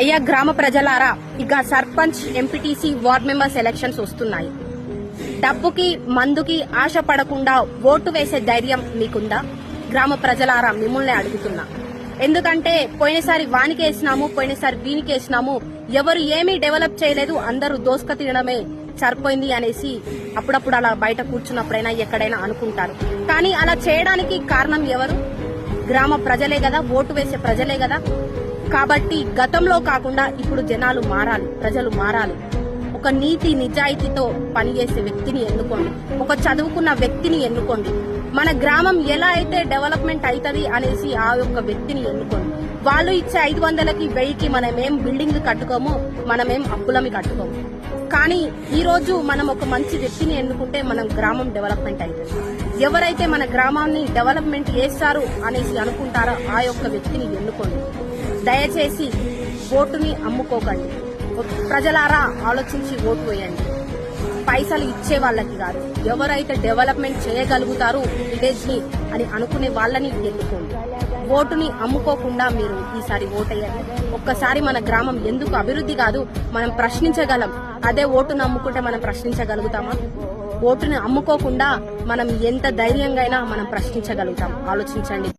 అయ్యా గ్రామ ప్రజలారా ఇక sarpanch MPTC ward members elections వస్తున్నాయి. డబ్బుకి మందుకి ఆశ పడకుండా ఓటు వేసే ధైర్యం మీకుందా? గ్రామ ప్రజలారా మిమ్మల్ని అడుగుతున్నా. ఎందుకంటే పోయినసారి వానికి వేసినాము పోయినసారి వీనికి వేసినాము ఎవరు ఏమీ డెవలప్ చేయలేదు అందరూ దోసుక తినడమే సరిపోయింది అనేసి అప్పుడప్పుడు అలా బయట కూర్చున్నప్పుడైనా ఎక్కడైనా అనుకుంటారు. కానీ అలా చేయడానికి కారణం ఎవరు? గ్రామ ప్రజలే కదా ఓటు వేసే ప్రజలే కదా. కాబట్టి గతంలో కాకుండా ఇప్పుడు జనాలు మారాలి ప్రజలు మారాలి. ఒక నీతి నిజాయితీతో పనిచేసే వ్యక్తిని ఎన్నుకోండి. ఒక చదువుకున్న వ్యక్తిని ఎన్నుకోండి. మన గ్రామం ఎలా అయితే డెవలప్మెంట్ అవుతుంది అనేసి ఆ యొక్క వ్యక్తిని ఎన్నుకోండి వాళ్ళు ఇచ్చే ఐదు వందలకి వెయ్యికి మనమేం బిల్డింగ్ కట్టుకోము మనమేం అప్పులమి కట్టుకోము. కానీ ఈ రోజు మనం ఒక మంచి వ్యక్తిని ఎన్నుకుంటే మనం గ్రామం డెవలప్మెంట్ అవుతుంది. ఎవరైతే మన గ్రామాన్ని డెవలప్మెంట్ చేస్తారు అనేసి అనుకుంటారో ఆ యొక్క వ్యక్తిని ఎన్నుకోండి. దయచేసి ఓటుని అమ్ముకోకండి. ప్రజలారా ఆలోచించి ఓటు వేయండి. పైసలు ఇచ్చే వాళ్ళకి కాదు. ఎవరైతే డెవలప్మెంట్ చేయగలుగుతారు విలేజ్ని అని అనుకునే వాళ్ళని ఎన్నుకోండి. ఓటుని అమ్ముకోకుండా మీరు ఈసారి ఓటేయండి. ఒక్కసారి మన గ్రామం ఎందుకు అభివృద్ధి కాదు మనం ప్రశ్నించగలం. అదే ఓటును అమ్ముకుంటే మనం ప్రశ్నించగలుగుతామా? ఓటుని అమ్ముకోకుండా మనం ఎంత ధైర్యంగా అయినా మనం ప్రశ్నించగలుగుతాం. ఆలోచించండి.